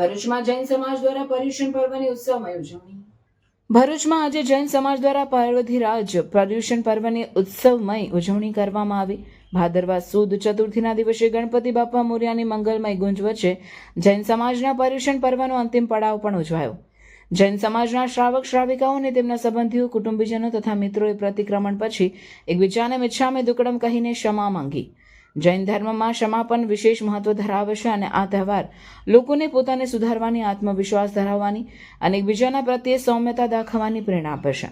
ભરૂચમાં જૈન સમાજ દ્વારા પર્યુષણ પર્વની ઉત્સવમય ઉજવણી ભરૂચમાં આજે જૈન સમાજ દ્વારા પાર્વતીરાજ પર્યુષણ પર્વની ઉત્સવમય ઉજવણી કરવામાં આવી. ભાદરવા સુદ ચતુર્થીના દિવસે ગણપતિ બાપા મોર્યાની મંગલમય ગુંજ વચ્ચે જૈન સમાજના પર્યુષણ પર્વનો અંતિમ પડાવ પણ ઉજવાયો. જૈન સમાજના શ્રાવક શ્રાવિકાઓ અને તેમના સંબંધીઓ, કુટુંબીજનો તથા મિત્રોએ પ્રતિક્રમણ પછી એકબીજાને મિચ્છામે દુકડમ કહીને ક્ષમા માંગી. જૈન ધર્મમાં ક્ષમાપન વિશેષ મહત્વ ધરાવે છે અને આ તહેવાર લોકોને પોતાને સુધારવાની, આત્મવિશ્વાસ ધરાવવાની અને એકબીજાના પ્રત્યે સૌમ્યતા દાખવવાની પ્રેરણા આપે છે.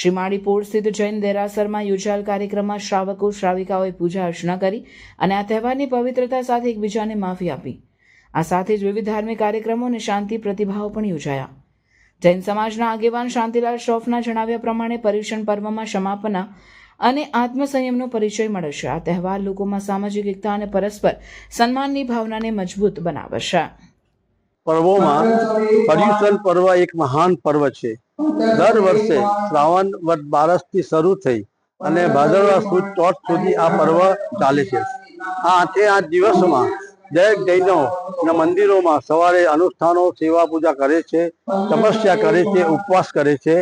શ્રીમાળીપોળ સ્થિત જૈન દેરાસરમાં યોજાયેલ કાર્યક્રમમાં શ્રાવકો, શ્રાવિકાઓએ પૂજા અર્ચના કરી અને આ તહેવારની પવિત્રતા સાથે એકબીજાને માફી આપી. આ સાથે જ વિવિધ ધાર્મિક કાર્યક્રમો અને શાંતિ પ્રતિભાવો પણ યોજાયા. જૈન સમાજના આગેવાન શાંતિલાલ શ્રોફના જણાવ્યા પ્રમાણે પર્યુષણ પર્વમાં ક્ષમાપના અને આત્મસંયમનો પરિચય મળશે. આ તહેવાર લોકોમાં સામાજિક એકતા અને પરસ્પર સન્માનની ભાવનાને મજબૂત બનાવશે. પર્વોમાં પર્યુષણ પર્વ એક મહાન પર્વ છે. દર વર્ષે શ્રાવણ વદ બારસથી શરૂ થઈ અને ભાદરવા સુદ ચોથ સુધી આ પર્વ ચાલે છે. આ આઠે આઠ દિવસોમાં દરેક જૈનો મંદિરોમાં સવારે અનુષ્ઠાનો, સેવા પૂજા કરે છે, તપસ્યા કરે છે, ઉપવાસ કરે છે.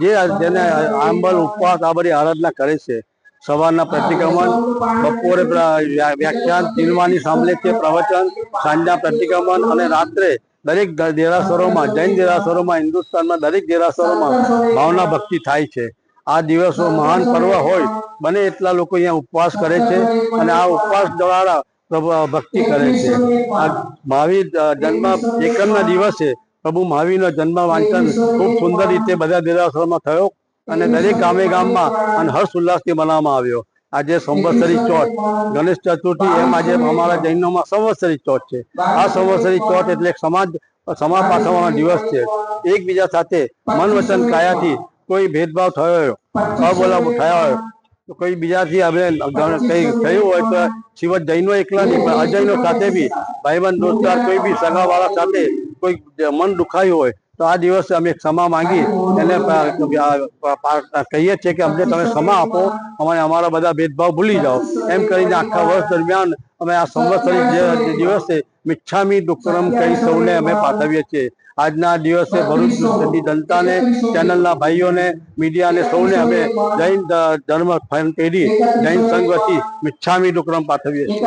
જે જેને આંબલ ઉપવાસ આ બધી આરાધના કરે છે, સવારના પ્રતિક્રમણ, બપોરે વ્યાખ્યાન તિરવાની સામે કે પ્રવચન, સાંજના પ્રતિક્રમણ અને રાત્રે દરેક દેરાસરોમાં, જૈન દેરાસરોમાં, હિન્દુસ્તાનમાં દરેક દેરાસરોમાં ભાવના ભક્તિ થાય છે. આ દિવસો મહાન પર્વ હોય, બને એટલા લોકો અહીંયા ઉપવાસ કરે છે અને આ ઉપવાસ દ્વારા ભક્તિ કરે છે. આ મહાવીર જન્મ એકમના દિવસે પ્રભુ મહાવીરનો જન્મ વાંચન ખૂબ સુંદર રીતે બધા દેરાસરોમાં થયો અને દરેક ગામે ગામમાં અને હર્ષ ઉલ્લાસથી મનાવવામાં આવ્યો. આજે સંવત્સરી ચોથ ગણેશ ચતુર્થી એમ આજે અમારા જૈનોમાં સંવત્સરી ચોથ છે. આ સંવત્સરી ચોથ એટલે સમાજ સમા પાઠવવાનો દિવસ છે. એકબીજા સાથે મન વચન કાયાથી કોઈ ભેદભાવ થયો હોય અબોલા થયા હોય તો કોઈ બીજાથી હવે કઈ થયું હોય તો શિવ જૈનો એકલા નહીં પણ અજૈનો સાથે બી ભાઈબંધ દોસ્તાર કોઈ બી સગાવાળા સાથે કોઈ મન દુખાયું હોય, તો આ દિવસે અમે ક્ષમા માંગી એને કહીએ છીએ કે અમને તમે ક્ષમા આપો, અમારે અમારા બધા ભેદભાવ ભૂલી જાઓ. એમ કરીને આખા વર્ષ દરમિયાન અમે આ સંવત્સરી દિવસે મિચ્છામી દુક્કરમ કહી સૌને અમે પાઠવીએ છીએ. આજના દિવસે ભરૂચની જનતાને, ચેનલના ભાઈઓને, મીડિયાને સૌને અમે જૈન ધર્મ પેઢી, જૈન સંઘ વતી મિચ્છામી દુક્કરમ પાઠવીએ છીએ.